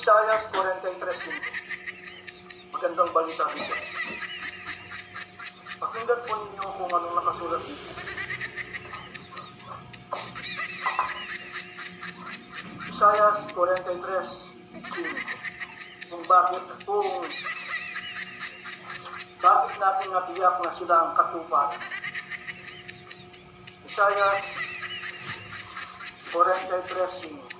Isayas 43.15. Magandang balita dito. Pakinggan po ninyo kung anong nakasulat dito. Isayas 43.15. Kung bakit kung bakit natin natiyak na sila ang katupat. Isayas 43.15.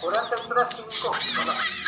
durante el